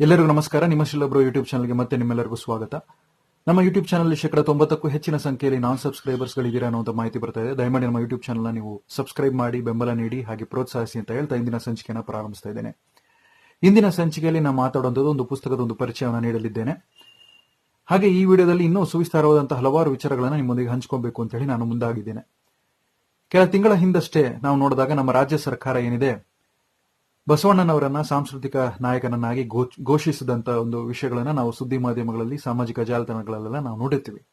ಎಲ್ಲರಿಗೂ ನಮಸ್ಕಾರ. ನಿಮ್ಮ ಶಿಲ್ಲೊಬ್ಬರು ಯೂಟ್ಯೂಬ್ ಚಾನಲ್ಗೆ ಮತ್ತೆ ನಿಮ್ಮೆಲ್ಲರಿಗೂ ಸ್ವಾಗತ. ನಮ್ಮ ಯೂಟ್ಯೂಬ್ ಚಾನಲ್ ಶೇಕಡ ತೊಂಬತ್ತಕ್ಕೂ ಹೆಚ್ಚಿನ ಸಂಖ್ಯೆಯಲ್ಲಿ ನಾನ್ ಸಬ್ಸ್ಕ್ರೈಬರ್ಸ್ ಗಳಿದ್ದೀರಾ ಅನ್ನೋ ಮಾಹಿತಿ ಬರ್ತಾ ಇದೆ. ದಯಮಾಡಿ ನಮ್ಮ ಯೂಟ್ಯೂಬ್ ಚಾನಲ್ನ ನೀವು ಸಬ್ಸ್ಕ್ರೈಬ್ ಮಾಡಿ, ಬೆಂಬಲ ನೀಡಿ, ಹಾಗೆ ಪ್ರೋತ್ಸಾಹಿಸಿ ಅಂತ ಹೇಳ್ತಾ ಇಂದಿನ ಸಂಚಿಕೆಯನ್ನು ಪ್ರಾರಂಭಿಸ್ತಾ ಇದ್ದೇನೆ. ಇಂದಿನ ಸಂಚಿಕೆಯಲ್ಲಿ ನಾನು ಮಾತಾಡುವಂಥದ್ದು ಒಂದು ಪುಸ್ತಕದ ಒಂದು ಪರಿಚಯವನ್ನು ನೀಡಲಿದ್ದೇನೆ. ಹಾಗೆ ಈ ವಿಡಿಯೋದಲ್ಲಿ ಇನ್ನೂ ಸುವಿಸ್ತಾರವಾದಂತಹ ಹಲವಾರು ವಿಚಾರಗಳನ್ನು ನಿಮ್ಮೊಂದಿಗೆ ಹಂಚ್ಕೊಬೇಕು ಅಂತ ಹೇಳಿ ನಾನು ಮುಂದಾಗಿದ್ದೇನೆ. ಕೆಲ ತಿಂಗಳ ಹಿಂದಷ್ಟೇ ನಾವು ನೋಡಿದಾಗ ನಮ್ಮ ರಾಜ್ಯ ಸರ್ಕಾರ ಏನಿದೆ? ಬಸವಣ್ಣನವರನ್ನ ಸಾಂಸ್ಕೃತಿಕ ನಾಯಕನನ್ನಾಗಿ ಘೋಷ್- ಘೋಷಿಸಿದಂತ ಒಂದು ವಿಷಯಗಳನ್ನ ನಾವು ಸುದ್ದಿ ಮಾಧ್ಯಮಗಳಲ್ಲಿ, ಸಾಮಾಜಿಕ ಜಾಲತಾಣಗಳಲ್ಲೆಲ್ಲ ನಾವು ನೋಡಿರ್ತೀವಿ.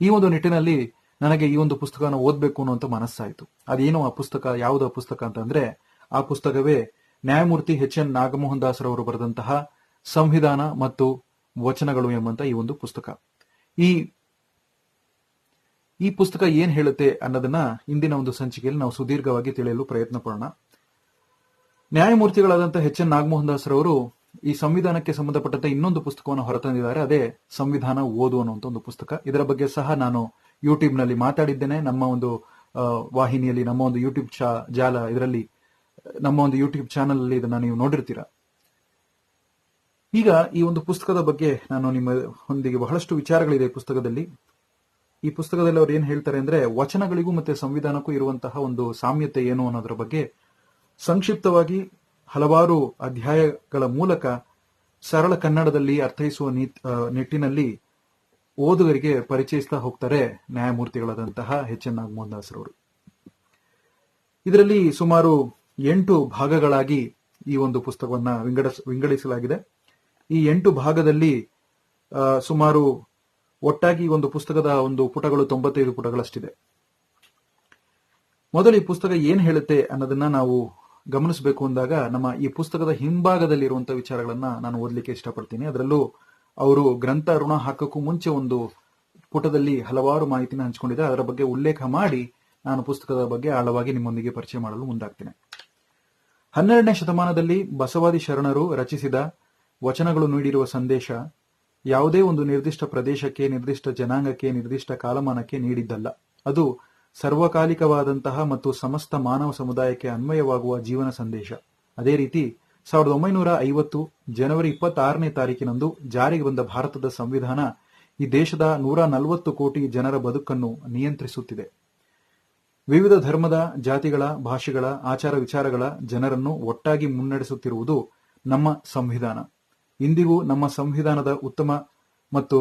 ಈ ಒಂದು ನಿಟ್ಟಿನಲ್ಲಿ ನನಗೆ ಈ ಒಂದು ಪುಸ್ತಕನ ಓದಬೇಕು ಅನ್ನುವಂತ ಮನಸ್ಸಾಯಿತು. ಅದೇನು ಆ ಪುಸ್ತಕ, ಯಾವುದ ಪುಸ್ತಕ ಅಂತಂದ್ರೆ, ಆ ಪುಸ್ತಕವೇ ನ್ಯಾಯಮೂರ್ತಿ ಎಚ್ ಎನ್ ನಾಗಮೋಹನ್ ದಾಸರವರು ಬರೆದಂತಹ ಸಂವಿಧಾನ ಮತ್ತು ವಚನಗಳು ಎಂಬಂತ ಈ ಒಂದು ಪುಸ್ತಕ. ಈ ಈ ಪುಸ್ತಕ ಏನ್ ಹೇಳುತ್ತೆ ಅನ್ನೋದನ್ನ ಇಂದಿನ ಒಂದು ಸಂಚಿಕೆಯಲ್ಲಿ ನಾವು ಸುದೀರ್ಘವಾಗಿ ತಿಳಿಯಲು ಪ್ರಯತ್ನ ಪಡೋಣ. ನ್ಯಾಯಮೂರ್ತಿಗಳಾದಂತಹ ಎಚ್ ಎನ್ ನಾಗಮೋಹನ್ ದಾಸ್ ರವರು ಈ ಸಂವಿಧಾನಕ್ಕೆ ಸಂಬಂಧಪಟ್ಟಂತೆ ಇನ್ನೊಂದು ಪುಸ್ತಕವನ್ನು ಹೊರತಂದಿದ್ದಾರೆ. ಅದೇ ಸಂವಿಧಾನ ಓದು ಅನ್ನುವಂಥ ಒಂದು ಪುಸ್ತಕ. ಇದರ ಬಗ್ಗೆ ಸಹ ನಾನು ಯೂಟ್ಯೂಬ್ನಲ್ಲಿ ಮಾತಾಡಿದ್ದೇನೆ. ನಮ್ಮ ಒಂದು ವಾಹಿನಿಯಲ್ಲಿ, ನಮ್ಮ ಒಂದು ಯೂಟ್ಯೂಬ್ ಜಾಲ ಇದರಲ್ಲಿ, ನಮ್ಮ ಒಂದು ಯೂಟ್ಯೂಬ್ ಚಾನಲ್ ಅಲ್ಲಿ ಇದನ್ನ ನೀವು ನೋಡಿರ್ತೀರಾ. ಈಗ ಈ ಒಂದು ಪುಸ್ತಕದ ಬಗ್ಗೆ ನಾನು ನಿಮ್ಮ ಹೊಂದಿಗೆ ಬಹಳಷ್ಟು ವಿಚಾರಗಳಿದೆ ಪುಸ್ತಕದಲ್ಲಿ. ಈ ಪುಸ್ತಕದಲ್ಲಿ ಅವ್ರು ಏನ್ ಹೇಳ್ತಾರೆ ಅಂದ್ರೆ, ವಚನಗಳಿಗೂ ಮತ್ತೆ ಸಂವಿಧಾನಕ್ಕೂ ಇರುವಂತಹ ಒಂದು ಸಾಮ್ಯತೆ ಏನು ಅನ್ನೋದ್ರ ಬಗ್ಗೆ ಸಂಕ್ಷಿಪ್ತವಾಗಿ ಹಲವಾರು ಅಧ್ಯಾಯಗಳ ಮೂಲಕ ಸರಳ ಕನ್ನಡದಲ್ಲಿ ಅರ್ಥೈಸುವ ನಿಟ್ಟಿನಲ್ಲಿ ಓದುಗರಿಗೆ ಪರಿಚಯಿಸ್ತಾ ಹೋಗ್ತಾರೆ ನ್ಯಾಯಮೂರ್ತಿಗಳಾದಂತಹ ಎಚ್. ಎನ್. ದಾಸರವರು ಇದರಲ್ಲಿ ಸುಮಾರು ಎಂಟು ಭಾಗಗಳಾಗಿ ಈ ಒಂದು ಪುಸ್ತಕವನ್ನು ವಿಂಗಡ, ವಿಂಗಡಿಸಲಾಗಿದೆ. ಈ ಎಂಟು ಭಾಗದಲ್ಲಿ ಸುಮಾರು ಒಟ್ಟಾಗಿ ಒಂದು ಪುಸ್ತಕದ ಒಂದು ಪುಟಗಳು ತೊಂಬತ್ತೈದು ಪುಟಗಳಷ್ಟಿದೆ. ಮೊದಲು ಈ ಪುಸ್ತಕ ಏನ್ ಹೇಳುತ್ತೆ ಅನ್ನೋದನ್ನ ನಾವು ಗಮನಿಸಬೇಕು ಅಂದಾಗ ನಮ್ಮ ಈ ಪುಸ್ತಕದ ಹಿಂಭಾಗದಲ್ಲಿ ಇರುವಂತಹ ವಿಚಾರಗಳನ್ನ ನಾನು ಓದಲಿಕ್ಕೆ ಇಷ್ಟಪಡ್ತೀನಿ. ಅದರಲ್ಲೂ ಅವರು ಗ್ರಂಥ ಋಣ ಹಾಕಕ್ಕೂ ಮುಂಚೆ ಒಂದು ಪುಟದಲ್ಲಿ ಹಲವಾರು ಮಾಹಿತಿನ ಹಂಚಿಕೊಂಡಿದೆ ಅದರ ಬಗ್ಗೆ ಉಲ್ಲೇಖ ಮಾಡಿ ನಾನು ಪುಸ್ತಕದ ಬಗ್ಗೆ ಆಳವಾಗಿ ನಿಮ್ಮೊಂದಿಗೆ ಪರಿಚಯ ಮಾಡಲು ಮುಂದಾಗ್ತೇನೆ. ಹನ್ನೆರಡನೇ ಶತಮಾನದಲ್ಲಿ ಬಸವಾದಿ ಶರಣರು ರಚಿಸಿದ ವಚನಗಳು ನೀಡಿರುವ ಸಂದೇಶ ಯಾವುದೇ ಒಂದು ನಿರ್ದಿಷ್ಟ ಪ್ರದೇಶಕ್ಕೆ, ನಿರ್ದಿಷ್ಟ ಜನಾಂಗಕ್ಕೆ, ನಿರ್ದಿಷ್ಟ ಕಾಲಮಾನಕ್ಕೆ ನೀಡಿದ್ದಲ್ಲ. ಅದು ಸರ್ವಕಾಲಿಕವಾದಂತಹ ಮತ್ತು ಸಮಸ್ತ ಮಾನವ ಸಮುದಾಯಕ್ಕೆ ಅನ್ವಯವಾಗುವ ಜೀವನ ಸಂದೇಶ. ಅದೇ ರೀತಿ ಸಾವಿರದ ಒಂಬೈನೂರ ಐವತ್ತು ಜನವರಿ ಇಪ್ಪತ್ತಾರನೇ ತಾರೀಕಿನಂದು ಜಾರಿಗೆ ಬಂದ ಭಾರತದ ಸಂವಿಧಾನ ಈ ದೇಶದ ನೂರ ನಲವತ್ತು ಕೋಟಿ ಜನರ ಬದುಕನ್ನು ನಿಯಂತ್ರಿಸುತ್ತಿದೆ. ವಿವಿಧ ಧರ್ಮದ, ಜಾತಿಗಳ, ಭಾಷೆಗಳ, ಆಚಾರ ವಿಚಾರಗಳ ಜನರನ್ನು ಒಟ್ಟಾಗಿ ಮುನ್ನಡೆಸುತ್ತಿರುವುದು ನಮ್ಮ ಸಂವಿಧಾನ. ಇಂದಿಗೂ ನಮ್ಮ ಸಂವಿಧಾನದ ಉತ್ತಮ ಮತ್ತು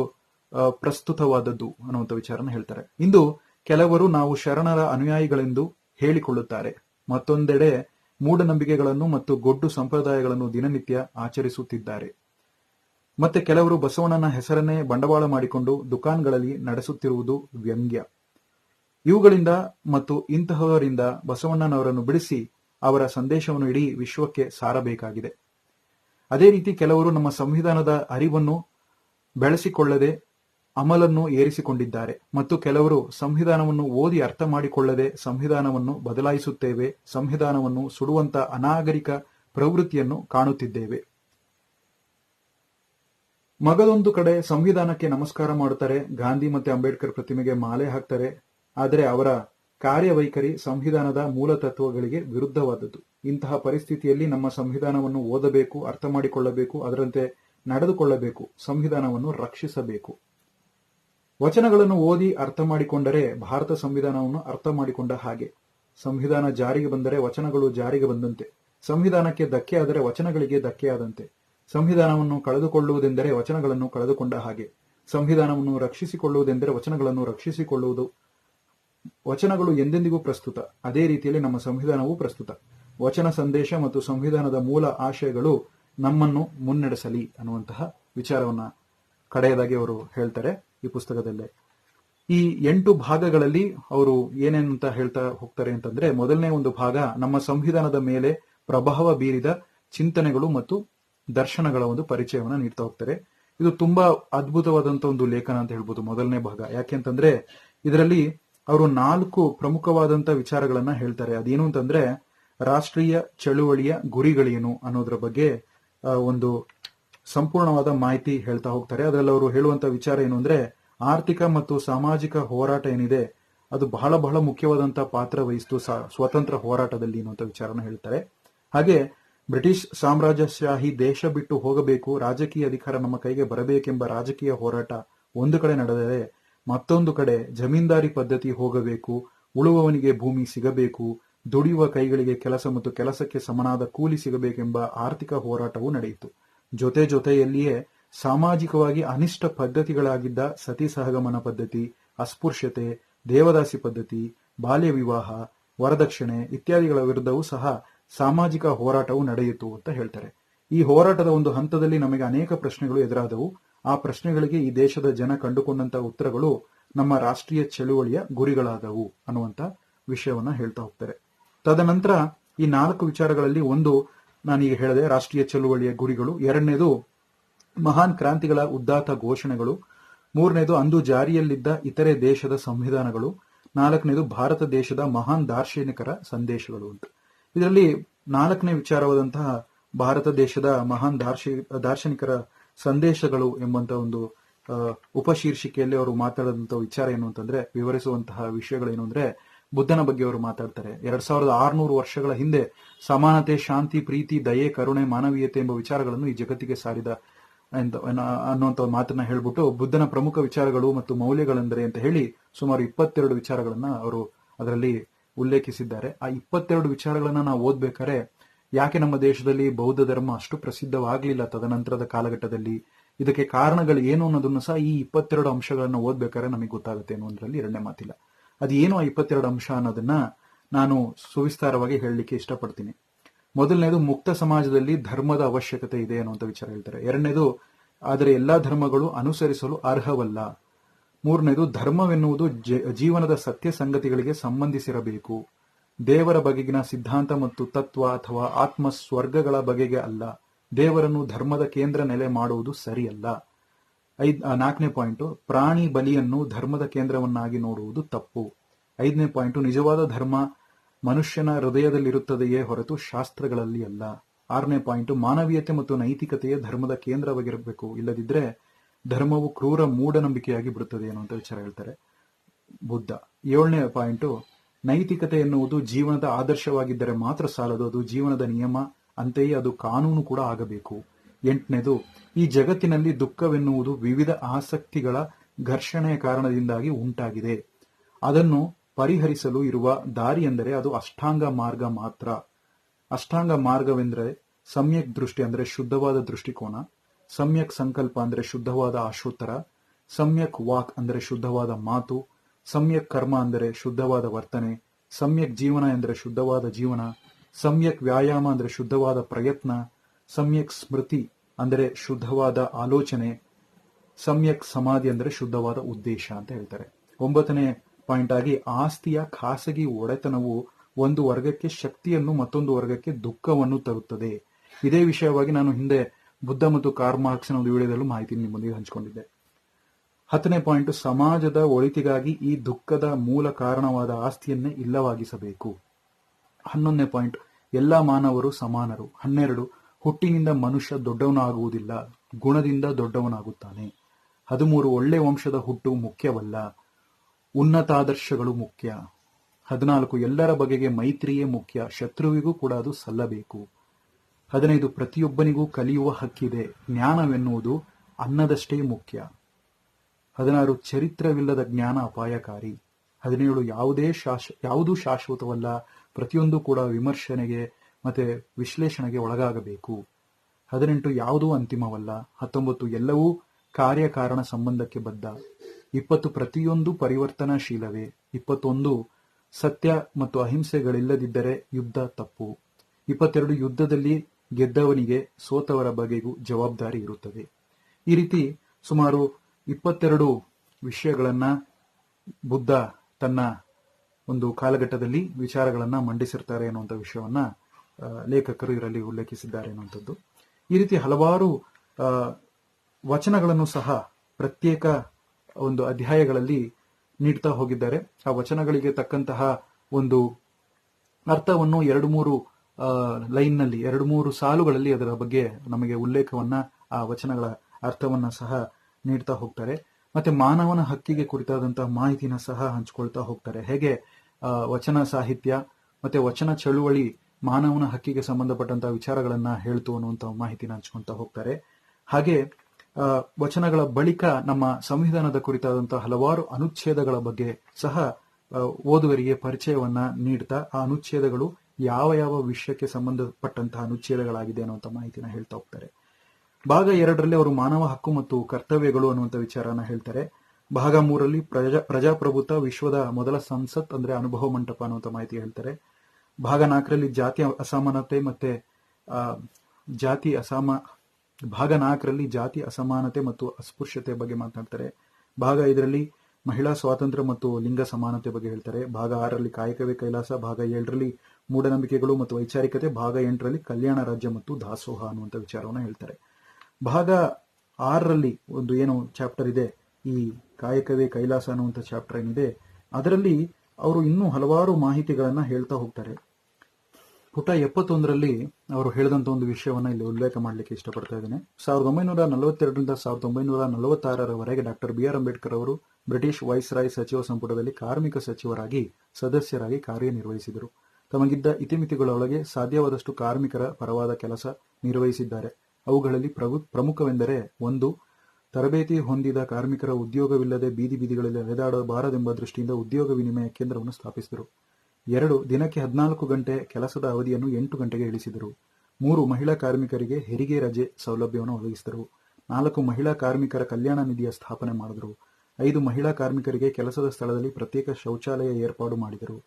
ಪ್ರಸ್ತುತವಾದದ್ದು ಅನ್ನುವಂಥ ವಿಚಾರನ ಹೇಳ್ತಾರೆ. ಇಂದು ಕೆಲವರು ನಾವು ಶರಣರ ಅನುಯಾಯಿಗಳೆಂದು ಹೇಳಿಕೊಳ್ಳುತ್ತಾರೆ. ಮತ್ತೊಂದೆಡೆ ಮೂಢನಂಬಿಕೆಗಳನ್ನು ಮತ್ತು ಗೊಡ್ಡು ಸಂಪ್ರದಾಯಗಳನ್ನು ದಿನನಿತ್ಯ ಆಚರಿಸುತ್ತಿದ್ದಾರೆ. ಮತ್ತೆ ಕೆಲವರು ಬಸವಣ್ಣನ ಹೆಸರನ್ನೇ ಬಂಡವಾಳ ಮಾಡಿಕೊಂಡು ದುಕಾನ್ಗಳಲ್ಲಿ ನಡೆಸುತ್ತಿರುವುದು ವ್ಯಂಗ್ಯ. ಇವುಗಳಿಂದ ಮತ್ತು ಇಂತಹವರಿಂದ ಬಸವಣ್ಣನವರನ್ನು ಬಿಡಿಸಿ ಅವರ ಸಂದೇಶವನ್ನು ಇಡೀ ವಿಶ್ವಕ್ಕೆ ಸಾರಬೇಕಾಗಿದೆ. ಅದೇ ರೀತಿ ಕೆಲವರು ನಮ್ಮ ಸಂವಿಧಾನದ ಅರಿವನ್ನು ಬೆಳೆಸಿಕೊಳ್ಳದೆ ಅಮಲನ್ನು ಏರಿಸಿಕೊಂಡಿದ್ದಾರೆ ಮತ್ತು ಕೆಲವರು ಸಂವಿಧಾನವನ್ನು ಓದಿ ಅರ್ಥ ಮಾಡಿಕೊಳ್ಳದೆ ಸಂವಿಧಾನವನ್ನು ಬದಲಾಯಿಸುತ್ತೇವೆ, ಸಂವಿಧಾನವನ್ನು ಸುಡುವಂತ ಅನಾಗರಿಕ ಪ್ರವೃತ್ತಿಯನ್ನು ಕಾಣುತ್ತಿದ್ದೇವೆ. ಮಗದೊಂದು ಕಡೆ ಸಂವಿಧಾನಕ್ಕೆ ನಮಸ್ಕಾರ ಮಾಡುತ್ತಾರೆ, ಗಾಂಧಿ ಮತ್ತೆ ಅಂಬೇಡ್ಕರ್ ಪ್ರತಿಮೆಗೆ ಮಾಲೆ ಹಾಕ್ತಾರೆ, ಆದರೆ ಅವರ ಕಾರ್ಯವೈಖರಿ ಸಂವಿಧಾನದ ಮೂಲ ತತ್ವಗಳಿಗೆ ವಿರುದ್ಧವಾದದ್ದು. ಇಂತಹ ಪರಿಸ್ಥಿತಿಯಲ್ಲಿ ನಮ್ಮ ಸಂವಿಧಾನವನ್ನು ಓದಬೇಕು, ಅರ್ಥ ಮಾಡಿಕೊಳ್ಳಬೇಕು, ಅದರಂತೆ ನಡೆದುಕೊಳ್ಳಬೇಕು, ಸಂವಿಧಾನವನ್ನು ರಕ್ಷಿಸಬೇಕು. ವಚನಗಳನ್ನು ಓದಿ ಅರ್ಥ ಮಾಡಿಕೊಂಡರೆ ಭಾರತ ಸಂವಿಧಾನವನ್ನು ಅರ್ಥ ಮಾಡಿಕೊಂಡ ಹಾಗೆ. ಸಂವಿಧಾನ ಜಾರಿಗೆ ಬಂದರೆ ವಚನಗಳು ಜಾರಿಗೆ ಬಂದಂತೆ. ಸಂವಿಧಾನಕ್ಕೆ ಧಕ್ಕೆ ಆದರೆ ವಚನಗಳಿಗೆ ಧಕ್ಕೆಯಾದಂತೆ ಸಂವಿಧಾನವನ್ನು ಕಳೆದುಕೊಳ್ಳುವುದೆಂದರೆ ವಚನಗಳನ್ನು ಕಳೆದುಕೊಂಡ ಹಾಗೆ. ಸಂವಿಧಾನವನ್ನು ರಕ್ಷಿಸಿಕೊಳ್ಳುವುದೆಂದರೆ ವಚನಗಳನ್ನು ರಕ್ಷಿಸಿಕೊಳ್ಳುವುದು. ವಚನಗಳು ಎಂದೆಂದಿಗೂ ಪ್ರಸ್ತುತ. ಅದೇ ರೀತಿಯಲ್ಲಿ ನಮ್ಮ ಸಂವಿಧಾನವೂ ಪ್ರಸ್ತುತ. ವಚನ ಸಂದೇಶ ಮತ್ತು ಸಂವಿಧಾನದ ಮೂಲ ಆಶಯಗಳು ನಮ್ಮನ್ನು ಮುನ್ನಡೆಸಲಿ ಅನ್ನುವಂತಹ ವಿಚಾರವನ್ನ ಕಡೆಯದಾಗಿ ಅವರು ಹೇಳ್ತಾರೆ. ಈ ಪುಸ್ತಕದಲ್ಲೇ. ಈ ಎಂಟು ಭಾಗಗಳಲ್ಲಿ ಅವರು ಏನೇನಂತ ಹೇಳ್ತಾ ಹೋಗ್ತಾರೆ ಅಂತಂದ್ರೆ, ಮೊದಲನೇ ಒಂದು ಭಾಗ, ನಮ್ಮ ಸಂವಿಧಾನದ ಮೇಲೆ ಪ್ರಭಾವ ಬೀರಿದ ಚಿಂತನೆಗಳು ಮತ್ತು ದರ್ಶನಗಳ ಒಂದು ಪರಿಚಯವನ್ನ ನೀಡ್ತಾ ಹೋಗ್ತಾರೆ. ಇದು ತುಂಬಾ ಅದ್ಭುತವಾದಂತ ಒಂದು ಲೇಖನ ಅಂತ ಹೇಳ್ಬೋದು ಮೊದಲನೇ ಭಾಗ. ಯಾಕೆಂತಂದ್ರೆ ಇದರಲ್ಲಿ ಅವರು ನಾಲ್ಕು ಪ್ರಮುಖವಾದಂತ ವಿಚಾರಗಳನ್ನ ಹೇಳ್ತಾರೆ. ಅದೇನು ಅಂತಂದ್ರೆ, ರಾಷ್ಟ್ರೀಯ ಚಳುವಳಿಯ ಗುರಿಗಳೇನು ಅನ್ನೋದ್ರ ಬಗ್ಗೆ ಒಂದು ಸಂಪೂರ್ಣವಾದ ಮಾಹಿತಿ ಹೇಳ್ತಾ ಹೋಗ್ತಾರೆ. ಅದರಲ್ಲಿ ಅವರು ಹೇಳುವಂತ ವಿಚಾರ ಏನು ಅಂದ್ರೆ, ಆರ್ಥಿಕ ಮತ್ತು ಸಾಮಾಜಿಕ ಹೋರಾಟ ಏನಿದೆ, ಅದು ಬಹಳ ಬಹಳ ಮುಖ್ಯವಾದಂತಹ ಪಾತ್ರ ವಹಿಸಿತು ಸ್ವತಂತ್ರ ಹೋರಾಟದಲ್ಲಿ ಅನ್ನುವಂಥ ವಿಚಾರನ ಹೇಳ್ತಾರೆ. ಹಾಗೆ, ಬ್ರಿಟಿಷ್ ಸಾಮ್ರಾಜ್ಯಶಾಹಿ ದೇಶ ಬಿಟ್ಟು ಹೋಗಬೇಕು, ರಾಜಕೀಯ ಅಧಿಕಾರ ನಮ್ಮ ಕೈಗೆ ಬರಬೇಕೆಂಬ ರಾಜಕೀಯ ಹೋರಾಟ ಒಂದು ಕಡೆ ನಡೆದರೆ, ಮತ್ತೊಂದು ಕಡೆ ಜಮೀನ್ದಾರಿ ಪದ್ಧತಿ ಹೋಗಬೇಕು, ಉಳುವವನಿಗೆ ಭೂಮಿ ಸಿಗಬೇಕು, ದುಡಿಯುವ ಕೈಗಳಿಗೆ ಕೆಲಸ ಮತ್ತು ಕೆಲಸಕ್ಕೆ ಸಮನಾದ ಕೂಲಿ ಸಿಗಬೇಕೆಂಬ ಆರ್ಥಿಕ ಹೋರಾಟವೂ ನಡೆಯಿತು. ಜೊತೆ ಜೊತೆಯಲ್ಲಿಯೇ ಸಾಮಾಜಿಕವಾಗಿ ಅನಿಷ್ಟ ಪದ್ಧತಿಗಳಾಗಿದ್ದ ಸತಿ ಸಹಗಮನ ಪದ್ಧತಿ, ಅಸ್ಪೃಶ್ಯತೆ, ದೇವದಾಸಿ ಪದ್ಧತಿ, ಬಾಲ್ಯ ವಿವಾಹ, ವರದಕ್ಷಿಣೆ ಇತ್ಯಾದಿಗಳ ವಿರುದ್ಧವೂ ಸಹ ಸಾಮಾಜಿಕ ಹೋರಾಟವು ನಡೆಯಿತು ಅಂತ ಹೇಳ್ತಾರೆ. ಈ ಹೋರಾಟದ ಒಂದು ಹಂತದಲ್ಲಿ ನಮಗೆ ಅನೇಕ ಪ್ರಶ್ನೆಗಳು ಎದುರಾದವು. ಆ ಪ್ರಶ್ನೆಗಳಿಗೆ ಈ ದೇಶದ ಜನ ಕಂಡುಕೊಂಡಂತಹ ಉತ್ತರಗಳು ನಮ್ಮ ರಾಷ್ಟ್ರೀಯ ಚಳುವಳಿಯ ಗುರಿಗಳಾದವು ಅನ್ನುವಂತ ವಿಷಯವನ್ನ ಹೇಳ್ತಾ ಹೋಗ್ತಾರೆ. ತದನಂತರ ಈ ನಾಲ್ಕು ವಿಚಾರಗಳಲ್ಲಿ ಒಂದು ನಾನೀಗ ಹೇಳಿದೆ ರಾಷ್ಟ್ರೀಯ ಚಳುವಳಿಯ ಗುರಿಗಳು, ಎರಡನೇದು ಮಹಾನ್ ಕ್ರಾಂತಿಗಳ ಉದ್ದಾತ ಘೋಷಣೆಗಳು, ಮೂರನೇದು ಅಂದು ಜಾರಿಯಲ್ಲಿದ್ದ ಇತರೆ ದೇಶದ ಸಂವಿಧಾನಗಳು, ನಾಲ್ಕನೇದು ಭಾರತ ದೇಶದ ಮಹಾನ್ ದಾರ್ಶನಿಕರ ಸಂದೇಶಗಳು ಅಂತ. ಇದರಲ್ಲಿ ನಾಲ್ಕನೇ ವಿಚಾರವಾದಂತಹ ಭಾರತ ದೇಶದ ಮಹಾನ್ ದಾರ್ಶಿ, ದಾರ್ಶನಿಕರ ಸಂದೇಶಗಳು ಎಂಬಂತ ಒಂದು ಉಪಶೀರ್ಷಿಕೆಯಲ್ಲಿ ಅವರು ಮಾತಾಡಿದಂತ ವಿಚಾರ ಏನು ಅಂತಂದ್ರೆ, ವಿವರಿಸುವಂತಹ ವಿಷಯಗಳೇನು ಅಂದ್ರೆ ಬುದ್ಧನ ಬಗ್ಗೆ ಅವರು ಮಾತಾಡ್ತಾರೆ. ಎರಡ್ ಸಾವಿರದ ಆರ್ನೂರು ವರ್ಷಗಳ ಹಿಂದೆ ಸಮಾನತೆ, ಶಾಂತಿ, ಪ್ರೀತಿ, ದಯೆ, ಕರುಣೆ, ಮಾನವೀಯತೆ ಎಂಬ ವಿಚಾರಗಳನ್ನು ಈ ಜಗತ್ತಿಗೆ ಸಾರಿದ ಅಂತ ಅನ್ನುವಂತ ಒಂದು ಮಾತನ್ನ ಹೇಳ್ಬಿಟ್ಟು ಬುದ್ಧನ ಪ್ರಮುಖ ವಿಚಾರಗಳು ಮತ್ತು ಮೌಲ್ಯಗಳೆಂದರೆ ಅಂತ ಹೇಳಿ ಸುಮಾರು ಇಪ್ಪತ್ತೆರಡು ವಿಚಾರಗಳನ್ನ ಅವರು ಅದರಲ್ಲಿ ಉಲ್ಲೇಖಿಸಿದ್ದಾರೆ. ಆ ಇಪ್ಪತ್ತೆರಡು ವಿಚಾರಗಳನ್ನ ನಾವು ಓದ್ಬೇಕಾದ್ರೆ ಯಾಕೆ ನಮ್ಮ ದೇಶದಲ್ಲಿ ಬೌದ್ಧ ಧರ್ಮ ಅಷ್ಟು ಪ್ರಸಿದ್ಧವಾಗಲಿಲ್ಲ ತದನಂತರದ ಕಾಲಘಟ್ಟದಲ್ಲಿ? ಇದಕ್ಕೆ ಕಾರಣಗಳು ಏನು ಅನ್ನೋದನ್ನು ಸಹ ಈ ಇಪ್ಪತ್ತೆರಡು ಅಂಶಗಳನ್ನು ಓದ್ಬೇಕಾದ್ರೆ ನಮಗೆ ಗೊತ್ತಾಗುತ್ತೆ ಅನ್ನೋದ್ರಲ್ಲಿ ಎರಡನೇ ಮಾತಿಲ್ಲ. ಅದೇನು ಆ ಇಪ್ಪತ್ತೆರಡು ಅಂಶ ಅನ್ನೋದನ್ನ ನಾನು ಸುವಿಸ್ತಾರವಾಗಿ ಹೇಳಲಿಕ್ಕೆ ಇಷ್ಟಪಡ್ತೀನಿ. ಮೊದಲನೇದು, ಮುಕ್ತ ಸಮಾಜದಲ್ಲಿ ಧರ್ಮದ ಅವಶ್ಯಕತೆ ಇದೆ ಅನ್ನುವಂಥ ವಿಚಾರ ಹೇಳ್ತಾರೆ. ಎರಡನೇದು, ಆದರೆ ಎಲ್ಲಾ ಧರ್ಮಗಳು ಅನುಸರಿಸಲು ಅರ್ಹವಲ್ಲ. ಮೂರನೇದು, ಧರ್ಮವೆನ್ನುವುದು ಜೀವನದ ಸತ್ಯ ಸಂಗತಿಗಳಿಗೆ ಸಂಬಂಧಿಸಿರಬೇಕು. ದೇವರ ಬಗೆಗಿನ ಸಿದ್ಧಾಂತ ಮತ್ತು ತತ್ವ ಅಥವಾ ಆತ್ಮ ಸ್ವರ್ಗಗಳ ಬಗೆಗೆ ಅಲ್ಲ. ದೇವರನ್ನು ಧರ್ಮದ ಕೇಂದ್ರ ನೆಲೆ ಮಾಡುವುದು ಸರಿಯಲ್ಲ. ಐದ್ ನಾಲ್ಕನೇ ಪಾಯಿಂಟ್ ಪ್ರಾಣಿ ಬಲಿಯನ್ನು ಧರ್ಮದ ಕೇಂದ್ರವನ್ನಾಗಿ ನೋಡುವುದು ತಪ್ಪು. ಐದನೇ ಪಾಯಿಂಟ್ ನಿಜವಾದ ಧರ್ಮ ಮನುಷ್ಯನ ಹೃದಯದಲ್ಲಿರುತ್ತದೆಯೇ ಹೊರತು ಶಾಸ್ತ್ರಗಳಲ್ಲಿ ಅಲ್ಲ. ಆರನೇ ಪಾಯಿಂಟ್ ಮಾನವೀಯತೆ ಮತ್ತು ನೈತಿಕತೆಯೇ ಧರ್ಮದ ಕೇಂದ್ರವಾಗಿರಬೇಕು. ಇಲ್ಲದಿದ್ರೆ ಧರ್ಮವು ಕ್ರೂರ ಮೂಢನಂಬಿಕೆಯಾಗಿ ಬಿಡುತ್ತದೆ ಅನ್ನುವಂಥ ವಿಚಾರ ಹೇಳ್ತಾರೆ ಬುದ್ಧ. ಏಳನೇ ಪಾಯಿಂಟು ನೈತಿಕತೆ ಎನ್ನುವುದು ಜೀವನದ ಆದರ್ಶವಾಗಿದ್ದರೆ ಮಾತ್ರ ಸಾಲದು. ಅದು ಜೀವನದ ನಿಯಮ, ಅಂತೆಯೇ ಅದು ಕಾನೂನು ಕೂಡ ಆಗಬೇಕು. ಎಂಟನೇದು, ಈ ಜಗತ್ತಿನಲ್ಲಿ ದುಃಖವೆನ್ನುವುದು ವಿವಿಧ ಆಸಕ್ತಿಗಳ ಘರ್ಷಣೆಯ ಕಾರಣದಿಂದಾಗಿ ಉಂಟಾಗಿದೆ. ಅದನ್ನು ಪರಿಹರಿಸಲು ಇರುವ ದಾರಿ ಎಂದರೆ ಅದು ಅಷ್ಟಾಂಗ ಮಾರ್ಗ ಮಾತ್ರ. ಅಷ್ಟಾಂಗ ಮಾರ್ಗವೆಂದರೆ ಸಮ್ಯಕ್ ದೃಷ್ಟಿ ಅಂದರೆ ಶುದ್ಧವಾದ ದೃಷ್ಟಿಕೋನ, ಸಮ್ಯಕ್ ಸಂಕಲ್ಪ ಅಂದರೆ ಶುದ್ಧವಾದ ಆಶೋತ್ತರ, ಸಮ್ಯಕ್ ವಾಕ್ ಅಂದರೆ ಶುದ್ಧವಾದ ಮಾತು, ಸಮ್ಯಕ್ ಕರ್ಮ ಅಂದರೆ ಶುದ್ಧವಾದ ವರ್ತನೆ, ಸಮ್ಯಕ್ ಜೀವನ ಎಂದರೆ ಶುದ್ಧವಾದ ಜೀವನ, ಸಮ್ಯಕ್ ವ್ಯಾಯಾಮ ಅಂದರೆ ಶುದ್ಧವಾದ ಪ್ರಯತ್ನ, ಸಮ್ಯಕ್ ಸ್ಮೃತಿ ಅಂದರೆ ಶುದ್ಧವಾದ ಆಲೋಚನೆ, ಸಮ್ಯಕ್ ಸಮಾಧಿ ಅಂದರೆ ಶುದ್ಧವಾದ ಉದ್ದೇಶ ಅಂತ ಹೇಳ್ತಾರೆ. ಒಂಬತ್ತನೇ ಪಾಯಿಂಟ್ ಆಗಿ ಆಸ್ತಿಯ ಖಾಸಗಿ ಒಡೆತನವು ಒಂದು ವರ್ಗಕ್ಕೆ ಶಕ್ತಿಯನ್ನು ಮತ್ತೊಂದು ವರ್ಗಕ್ಕೆ ದುಃಖವನ್ನು ತರುತ್ತದೆ. ಇದೇ ವಿಷಯವಾಗಿ ನಾನು ಹಿಂದೆ ಬುದ್ಧ ಮತ್ತು ಕಾರ್ ಮಾರ್ಕ್ಸ್ನ ಒಂದು ವಿಡಿಯೋದಲ್ಲೂ ಮಾಹಿತಿ ನಿಮ್ಮೊಂದಿಗೆ ಹಂಚಿಕೊಂಡಿದ್ದೆ. ಹತ್ತನೇ ಪಾಯಿಂಟ್ ಸಮಾಜದ ಒಳಿತಿಗಾಗಿ ಈ ದುಃಖದ ಮೂಲ ಕಾರಣವಾದ ಆಸ್ತಿಯನ್ನೇ ಇಲ್ಲವಾಗಿಸಬೇಕು. ಹನ್ನೊಂದನೇ ಪಾಯಿಂಟ್ ಎಲ್ಲ ಮಾನವರು ಸಮಾನರು. ಹನ್ನೆರಡು ಹುಟ್ಟಿನಿಂದ ಮನುಷ್ಯ ದೊಡ್ಡವನಾಗುವುದಿಲ್ಲ, ಗುಣದಿಂದ ದೊಡ್ಡವನಾಗುತ್ತಾನೆ. ಹದಿಮೂರು ಒಳ್ಳೆ ವಂಶದ ಹುಟ್ಟು ಮುಖ್ಯವಲ್ಲ, ಉನ್ನತಾದರ್ಶಗಳು ಮುಖ್ಯ. ಹದಿನಾಲ್ಕು ಎಲ್ಲರ ಬಗೆಗೆ ಮೈತ್ರಿಯೇ ಮುಖ್ಯ, ಶತ್ರುವಿಗೂ ಕೂಡ ಅದು ಸಲ್ಲಬೇಕು. ಹದಿನೈದು ಪ್ರತಿಯೊಬ್ಬನಿಗೂ ಕಲಿಯುವ ಹಕ್ಕಿದೆ, ಜ್ಞಾನವೆನ್ನುವುದು ಅನ್ನದಷ್ಟೇ ಮುಖ್ಯ. ಹದಿನಾರು ಚರಿತ್ರವಿಲ್ಲದ ಜ್ಞಾನ ಅಪಾಯಕಾರಿ. ಹದಿನೇಳು ಯಾವುದೇ ಶಾಶ, ಯಾವುದೂ ಶಾಶ್ವತವಲ್ಲ, ಪ್ರತಿಯೊಂದು ಕೂಡ ವಿಮರ್ಶನೆಗೆ ಮತ್ತೆ ವಿಶ್ಲೇಷಣೆಗೆ ಒಳಗಾಗಬೇಕು. ಹದಿನೆಂಟು ಯಾವುದೂ ಅಂತಿಮವಲ್ಲ. ಹತ್ತೊಂಬತ್ತು ಎಲ್ಲವೂ ಕಾರ್ಯಕಾರಣ ಸಂಬಂಧಕ್ಕೆ ಬದ್ಧ. ಇಪ್ಪತ್ತು ಪ್ರತಿಯೊಂದು ಪರಿವರ್ತನಾಶೀಲವೇ. ಇಪ್ಪತ್ತೊಂದು ಸತ್ಯ ಮತ್ತು ಅಹಿಂಸೆಗಳಿಲ್ಲದಿದ್ದರೆ ಯುದ್ಧ ತಪ್ಪು. ಇಪ್ಪತ್ತೆರಡು ಯುದ್ಧದಲ್ಲಿ ಗೆದ್ದವನಿಗೆ ಸೋತವರ ಬಗೆಗೂ ಜವಾಬ್ದಾರಿ ಇರುತ್ತದೆ. ಈ ರೀತಿ ಸುಮಾರು ಇಪ್ಪತ್ತೆರಡು ವಿಷಯಗಳನ್ನ ಬುದ್ಧ ತನ್ನ ಒಂದು ಕಾಲಘಟ್ಟದಲ್ಲಿ ವಿಚಾರಗಳನ್ನ ಮಂಡಿಸಿರ್ತಾರೆ ಅನ್ನುವಂಥ ವಿಷಯವನ್ನ ಲೇಖಕರು ಇದರಲ್ಲಿ ಉಲ್ಲೇಖಿಸಿದ್ದಾರೆ ಅನ್ನುವಂಥದ್ದು ಈ ರೀತಿ ಹಲವಾರು ವಚನಗಳನ್ನು ಸಹ ಪ್ರತ್ಯೇಕ ಒಂದು ಅಧ್ಯಾಯಗಳಲ್ಲಿ ನೀಡ್ತಾ ಹೋಗಿದ್ದಾರೆ. ಆ ವಚನಗಳಿಗೆ ತಕ್ಕಂತಹ ಒಂದು ಅರ್ಥವನ್ನು ಎರಡು ಮೂರು ಲೈನ್ನಲ್ಲಿ, ಎರಡು ಮೂರು ಸಾಲುಗಳಲ್ಲಿ ಅದರ ಬಗ್ಗೆ ನಮಗೆ ಉಲ್ಲೇಖವನ್ನ, ಆ ವಚನಗಳ ಅರ್ಥವನ್ನ ಸಹ ನೀಡ್ತಾ ಹೋಗ್ತಾರೆ. ಮತ್ತೆ ಮಾನವನ ಹಕ್ಕಿಗೆ ಕುರಿತಾದಂತಹ ಮಾಹಿತಿನ ಸಹ ಹಂಚಿಕೊಳ್ತಾ ಹೋಗ್ತಾರೆ. ಹೇಗೆ ವಚನ ಸಾಹಿತ್ಯ, ಮತ್ತೆ ವಚನ ಚಳುವಳಿ ಮಾನವನ ಹಕ್ಕಿಗೆ ಸಂಬಂಧಪಟ್ಟಂತಹ ವಿಚಾರಗಳನ್ನ ಹೇಳ್ತು ಅನ್ನುವಂತ ಮಾಹಿತಿನ ಹಂಚ್ಕೊಂತ ಹೋಗ್ತಾರೆ. ಹಾಗೆ ವಚನಗಳ ಬಳಿಕ ನಮ್ಮ ಸಂವಿಧಾನದ ಕುರಿತಾದಂತಹ ಹಲವಾರು ಅನುಚ್ಛೇದಗಳ ಬಗ್ಗೆ ಸಹ ಓದುವರಿಗೆ ಪರಿಚಯವನ್ನ ನೀಡ್ತಾ, ಆ ಅನುಚ್ಛೇದಗಳು ಯಾವ ಯಾವ ವಿಷಯಕ್ಕೆ ಸಂಬಂಧಪಟ್ಟಂತಹ ಅನುಚ್ಛೇದಗಳಾಗಿದೆ ಅನ್ನುವಂಥ ಮಾಹಿತಿನ ಹೇಳ್ತಾ ಹೋಗ್ತಾರೆ. ಭಾಗ ಎರಡರಲ್ಲಿ ಅವರು ಮಾನವ ಹಕ್ಕು ಮತ್ತು ಕರ್ತವ್ಯಗಳು ಅನ್ನುವಂಥ ವಿಚಾರನ ಹೇಳ್ತಾರೆ. ಭಾಗ ಮೂರಲ್ಲಿ ಪ್ರಜಾ, ಪ್ರಜಾಪ್ರಭುತ್ವ ವಿಶ್ವದ ಮೊದಲ ಸಂಸತ್ ಅಂದ್ರೆ ಅನುಭವ ಮಂಟಪ ಅನ್ನುವಂಥ ಮಾಹಿತಿ ಹೇಳ್ತಾರೆ. ಭಾಗ ನಾಲ್ಕರಲ್ಲಿ ಜಾತಿ ಅಸಮಾನತೆ ಮತ್ತೆ ಜಾತಿ ಅಸಮ, ಭಾಗ ನಾಲ್ಕರಲ್ಲಿ ಜಾತಿ ಅಸಮಾನತೆ ಮತ್ತು ಅಸ್ಪೃಶ್ಯತೆ ಬಗ್ಗೆ ಮಾತನಾಡ್ತಾರೆ. ಭಾಗ ಐದರಲ್ಲಿ ಮಹಿಳಾ ಸ್ವಾತಂತ್ರ್ಯ ಮತ್ತು ಲಿಂಗ ಸಮಾನತೆ ಬಗ್ಗೆ ಹೇಳ್ತಾರೆ. ಭಾಗ ಆರರಲ್ಲಿ ಕಾಯಕವೇ ಕೈಲಾಸ, ಭಾಗ ಏಳರಲ್ಲಿ ಮೂಢನಂಬಿಕೆಗಳು ಮತ್ತು ವೈಚಾರಿಕತೆ, ಭಾಗ ಎಂಟರಲ್ಲಿ ಕಲ್ಯಾಣ ರಾಜ್ಯ ಮತ್ತು ದಾಸೋಹ ಅನ್ನುವಂಥ ವಿಚಾರವನ್ನು ಹೇಳ್ತಾರೆ. ಭಾಗ ಆರರಲ್ಲಿ ಒಂದು ಏನು ಚಾಪ್ಟರ್ ಇದೆ, ಈ ಕಾಯಕವೇ ಕೈಲಾಸ ಅನ್ನುವಂಥ ಚಾಪ್ಟರ್ ಏನಿದೆ, ಅದರಲ್ಲಿ ಅವರು ಇನ್ನೂ ಹಲವಾರು ಮಾಹಿತಿಗಳನ್ನ ಹೇಳ್ತಾ ಹೋಗ್ತಾರೆ. ಪುಟ ಎಪ್ಪತ್ತೊಂದರಲ್ಲಿ ಅವರು ಹೇಳಿದಂತ ಒಂದು ವಿಷಯವನ್ನ ಇಲ್ಲಿ ಉಲ್ಲೇಖ ಮಾಡಲಿಕ್ಕೆ ಇಷ್ಟಪಡ್ತಾ ಇದ್ದೇನೆ. ಸಾವಿರದ ಒಂಬೈನೂರ ನಲವತ್ತೆರಡರಿಂದ ಸಾವಿರದ ಒಂಬೈನೂರ ನಲವತ್ತಾರರವರೆಗೆ ಡಾಕ್ಟರ್ ಬಿ ಆರ್ ಅಂಬೇಡ್ಕರ್ ಅವರು ಬ್ರಿಟಿಷ್ ವೈಸ್ರಾಯ್ ಸಚಿವ ಸಂಪುಟದಲ್ಲಿ ಕಾರ್ಮಿಕ ಸಚಿವರಾಗಿ, ಸದಸ್ಯರಾಗಿ ಕಾರ್ಯನಿರ್ವಹಿಸಿದರು. ತಮಗಿದ್ದ ಇತಿಮಿತಿಗಳೊಳಗೆ ಸಾಧ್ಯವಾದಷ್ಟು ಕಾರ್ಮಿಕರ ಪರವಾದ ಕೆಲಸ ನಿರ್ವಹಿಸಿದ್ದಾರೆ. ಅವುಗಳಲ್ಲಿ ಪ್ರಮು- ಪ್ರಮುಖವೆಂದರೆ ಒಂದು ತರಬೇತಿ ಹೊಂದಿದ ಕಾರ್ಮಿಕರ ಉದ್ಯೋಗವಿಲ್ಲದೆ ಬೀದಿ ಬೀದಿಗಳಲ್ಲಿ ಅಲೆದಾಡಬಾರದೆಂಬ ದೃಷ್ಟಿಯಿಂದ ಉದ್ಯೋಗ ವಿನಿಮಯ ಕೇಂದ್ರವನ್ನು ಸ್ಥಾಪಿಸಿದರು. ಎರಡು, ದಿನಕ್ಕೆ ಹದಿನಾಲ್ಕು ಗಂಟೆ ಕೆಲಸದ ಅವಧಿಯನ್ನು ಎಂಟು ಗಂಟೆಗೆ ಇಳಿಸಿದರು. ಮೂರು, ಮಹಿಳಾ ಕಾರ್ಮಿಕರಿಗೆ ಹೆರಿಗೆ ರಜೆ ಸೌಲಭ್ಯವನ್ನು ಒದಗಿಸಿದರು. ನಾಲ್ಕು, ಮಹಿಳಾ ಕಾರ್ಮಿಕರ ಕಲ್ಯಾಣ ನಿಧಿಯ ಸ್ಥಾಪನೆ ಮಾಡಿದರು. ಐದು, ಮಹಿಳಾ ಕಾರ್ಮಿಕರಿಗೆ ಕೆಲಸದ ಸ್ಥಳದಲ್ಲಿ ಪ್ರತ್ಯೇಕ ಶೌಚಾಲಯ ಏರ್ಪಾಡು ಮಾಡಿದರು.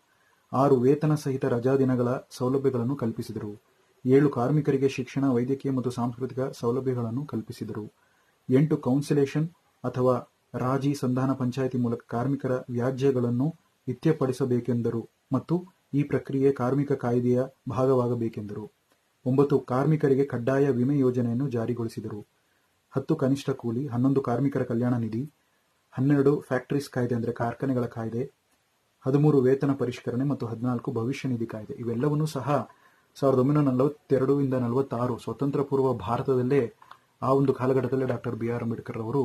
ಆರು, ವೇತನ ಸಹಿತ ರಜಾ ದಿನಗಳ ಸೌಲಭ್ಯಗಳನ್ನು ಕಲ್ಪಿಸಿದರು. ಏಳು, ಕಾರ್ಮಿಕರಿಗೆ ಶಿಕ್ಷಣ, ವೈದ್ಯಕೀಯ ಮತ್ತು ಸಾಂಸ್ಕೃತಿಕ ಸೌಲಭ್ಯಗಳನ್ನು ಕಲ್ಪಿಸಿದರು. ಎಂಟು ಕೌನ್ಸಿಲೇಷನ್ ಅಥವಾ ರಾಜಿ ಸಂಧಾನ ಪಂಚಾಯಿತಿ ಮೂಲಕ ಕಾರ್ಮಿಕರ ವ್ಯಾಜ್ಯಗಳನ್ನು ಇತ್ಯಪಡಿಸಬೇಕೆಂದರು ಮತ್ತು ಈ ಪ್ರಕ್ರಿಯೆ ಕಾರ್ಮಿಕ ಕಾಯ್ದೆಯ ಭಾಗವಾಗಬೇಕೆಂದರು. ಒಂಬತ್ತು ಕಾರ್ಮಿಕರಿಗೆ ಕಡ್ಡಾಯ ವಿಮೆ ಯೋಜನೆಯನ್ನು ಜಾರಿಗೊಳಿಸಿದರು. ಹತ್ತು ಕನಿಷ್ಠ ಕೂಲಿ, ಹನ್ನೊಂದು ಕಾರ್ಮಿಕರ ಕಲ್ಯಾಣ ನಿಧಿ, ಹನ್ನೆರಡು ಫ್ಯಾಕ್ಟರೀಸ್ ಕಾಯ್ದೆ ಅಂದರೆ ಕಾರ್ಖಾನೆಗಳ ಕಾಯ್ದೆ, ಹದಿಮೂರು ವೇತನ ಪರಿಷ್ಕರಣೆ ಮತ್ತು ಹದಿನಾಲ್ಕು ಭವಿಷ್ಯ ನಿಧಿ ಕಾಯ್ದೆ. ಇವೆಲ್ಲವನ್ನೂ ಸಹ ಸಾವಿರದ ಒಂಬೈನೂರ ನಲವತ್ತೆರಡು ಇಂದ ನಲವತ್ತಾರು ಸ್ವತಂತ್ರ ಪೂರ್ವ ಭಾರತದಲ್ಲೇ ಆ ಒಂದು ಕಾಲಘಟ್ಟದಲ್ಲಿ ಡಾಕ್ಟರ್ ಬಿ ಆರ್ ಅಂಬೇಡ್ಕರ್ ಅವರು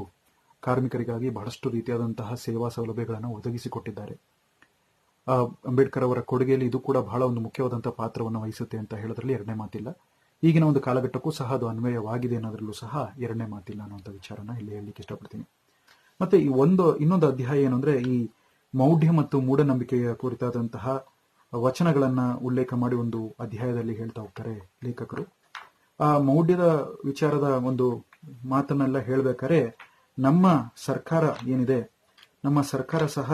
ಕಾರ್ಮಿಕರಿಗಾಗಿ ಬಹಳಷ್ಟು ರೀತಿಯಾದಂತಹ ಸೇವಾ ಸೌಲಭ್ಯಗಳನ್ನು ಒದಗಿಸಿಕೊಟ್ಟಿದ್ದಾರೆ. ಅಂಬೇಡ್ಕರ್ ಅವರ ಕೊಡುಗೆಯಲ್ಲಿ ಇದು ಕೂಡ ಬಹಳ ಒಂದು ಮುಖ್ಯವಾದಂತಹ ಪಾತ್ರವನ್ನು ವಹಿಸುತ್ತೆ ಅಂತ ಹೇಳೋದ್ರಲ್ಲಿ ಎರಡನೇ ಮಾತಿಲ್ಲ. ಈಗಿನ ಒಂದು ಕಾಲಘಟ್ಟಕ್ಕೂ ಸಹ ಅದು ಅನ್ವಯವಾಗಿದೆ ಅನ್ನೋದ್ರಲ್ಲೂ ಸಹ ಎರಡನೇ ಮಾತಿಲ್ಲ ಅನ್ನುವಂಥ ವಿಚಾರನ ಇಲ್ಲಿ ಹೇಳಲಿಕ್ಕೆ ಇಷ್ಟಪಡ್ತೀನಿ. ಮತ್ತೆ ಈ ಒಂದು, ಇನ್ನೊಂದು ಅಧ್ಯಾಯ ಏನಂದ್ರೆ ಈ ಮೌಢ್ಯ ಮತ್ತು ಮೂಢನಂಬಿಕೆಯ ಕುರಿತಾದಂತಹ ವಚನಗಳನ್ನ ಉಲ್ಲೇಖ ಮಾಡಿ ಒಂದು ಅಧ್ಯಾಯದಲ್ಲಿ ಹೇಳ್ತಾ ಹೋಗ್ತಾರೆ ಲೇಖಕರು. ಆ ಮೌಢ್ಯದ ವಿಚಾರದ ಒಂದು ಮಾತನ್ನೆಲ್ಲ ಹೇಳ್ಬೇಕಾದ್ರೆ, ನಮ್ಮ ಸರ್ಕಾರ ಏನಿದೆ, ನಮ್ಮ ಸರ್ಕಾರ ಸಹ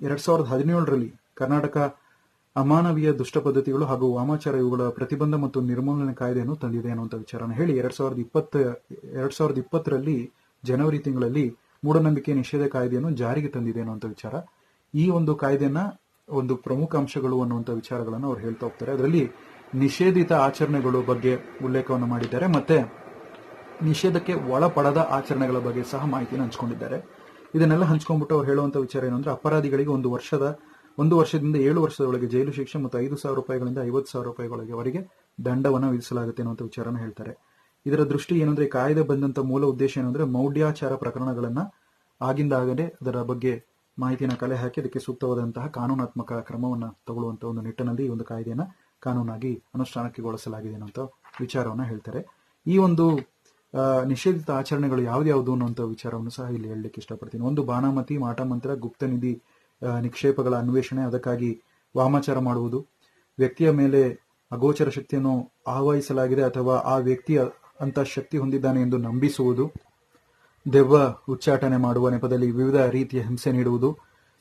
ಎರಡ್ ಸಾವಿರದ ಹದಿನೇಳರಲ್ಲಿ ಕರ್ನಾಟಕ ಅಮಾನವೀಯ ದುಷ್ಟ ಪದ್ಧತಿಗಳು ಹಾಗೂ ವಾಮಾಚಾರ ಇವುಗಳ ಪ್ರತಿಬಂಧ ಮತ್ತು ನಿರ್ಮೂಲನೆ ಕಾಯ್ದೆಯನ್ನು ತಂದಿದೆ ಅನ್ನುವಂಥ ವಿಚಾರನ ಹೇಳಿ, ಎರಡ್ ಸಾವಿರದ ಇಪ್ಪತ್ತ, ಎರಡ್ ಸಾವಿರದ ಇಪ್ಪತ್ತರಲ್ಲಿ ಜನವರಿ ತಿಂಗಳಲ್ಲಿ ಮೂಢನಂಬಿಕೆ ನಿಷೇಧ ಕಾಯ್ದೆಯನ್ನು ಜಾರಿಗೆ ತಂದಿದೆ ಅನ್ನುವಂಥ ವಿಚಾರ. ಈ ಒಂದು ಕಾಯ್ದೆನ ಒಂದು ಪ್ರಮುಖ ಅಂಶಗಳು ಅನ್ನುವಂಥ ವಿಚಾರಗಳನ್ನು ಅವ್ರು ಹೇಳ್ತಾ ಹೋಗ್ತಾರೆ. ಅದರಲ್ಲಿ ನಿಷೇಧಿತ ಆಚರಣೆಗಳು ಬಗ್ಗೆ ಉಲ್ಲೇಖವನ್ನು ಮಾಡಿದ್ದಾರೆ. ಮತ್ತೆ ನಿಷೇಧಕ್ಕೆ ಒಳಪಡದ ಆಚರಣೆಗಳ ಬಗ್ಗೆ ಸಹ ಮಾಹಿತಿನ ಹಂಚ್ಕೊಂಡಿದ್ದಾರೆ. ಇದನ್ನೆಲ್ಲ ಹಂಚ್ಕೊಂಡ್ಬಿಟ್ಟು ಅವ್ರು ಹೇಳುವಂತ ವಿಚಾರ ಏನು ಅಂದ್ರೆ ಅಪರಾಧಿಗಳಿಗೆ ಒಂದು ವರ್ಷದ, ಒಂದು ವರ್ಷದಿಂದ ಏಳು ವರ್ಷದೊಳಗೆ ಜೈಲು ಶಿಕ್ಷೆ ಮತ್ತು ಐದು ಸಾವಿರ ರೂಪಾಯಿಗಳಿಂದ ಐವತ್ತು ಸಾವಿರ ರೂಪಾಯಿಗಳವರೆಗೆ ದಂಡವನ್ನು ವಿಧಿಸಲಾಗುತ್ತೆ ಅನ್ನುವಂಥ ವಿಚಾರನ ಹೇಳ್ತಾರೆ. ಇದರ ದೃಷ್ಟಿ ಏನಂದ್ರೆ ಕಾಯ್ದೆ ಬಂದಂತ ಮೂಲ ಉದ್ದೇಶ ಏನಂದ್ರೆ ಮೌಢ್ಯಾಚಾರ ಪ್ರಕರಣಗಳನ್ನ ಆಗಿಂದಾಗಲೇ ಅದರ ಬಗ್ಗೆ ಮಾಹಿತಿನ ಕಲೆ ಹಾಕಿ ಅದಕ್ಕೆ ಸೂಕ್ತವಾದಂತಹ ಕಾನೂನಾತ್ಮಕ ಕ್ರಮವನ್ನು ತಗೊಳ್ಳುವಂತ ಒಂದು ನಿಟ್ಟಿನಲ್ಲಿ ಈ ಒಂದು ಕಾಯ್ದೆಯನ್ನ ಕಾನೂನಾಗಿ ಅನುಷ್ಠಾನಕ್ಕೆಗೊಳಿಸಲಾಗಿದೆ ಅನ್ನುವಂಥ ವಿಚಾರವನ್ನ ಹೇಳ್ತಾರೆ. ಈ ಒಂದು ನಿಷೇಧಿತ ಆಚರಣೆಗಳು ಯಾವ್ದ್ಯಾವ್ದು ಅನ್ನುವಂಥ ವಿಚಾರವನ್ನು ಸಹ ಇಲ್ಲಿ ಹೇಳಲಿಕ್ಕೆ ಇಷ್ಟಪಡ್ತೀನಿ. ಒಂದು ಬಾಣಾಮತಿ, ಮಾಟಮಂತ್ರ, ಗುಪ್ತ ನಿಧಿ ನಿಕ್ಷೇಪಗಳ ಅನ್ವೇಷಣೆ, ಅದಕ್ಕಾಗಿ ವಾಮಾಚಾರ ಮಾಡುವುದು, ವ್ಯಕ್ತಿಯ ಮೇಲೆ ಅಗೋಚರ ಶಕ್ತಿಯನ್ನು ಆಹ್ವಾನಿಸಲಾಗಿದೆ ಅಥವಾ ಆ ವ್ಯಕ್ತಿಯ ಅಂತ ಶಕ್ತಿ ಹೊಂದಿದ್ದಾನೆ ಎಂದು ನಂಬಿಸುವುದು, ದೆವ್ವ ಉಚ್ಚಾಟನೆ ಮಾಡುವ ನೆಪದಲ್ಲಿ ವಿವಿಧ ರೀತಿಯ ಹಿಂಸೆ ನೀಡುವುದು,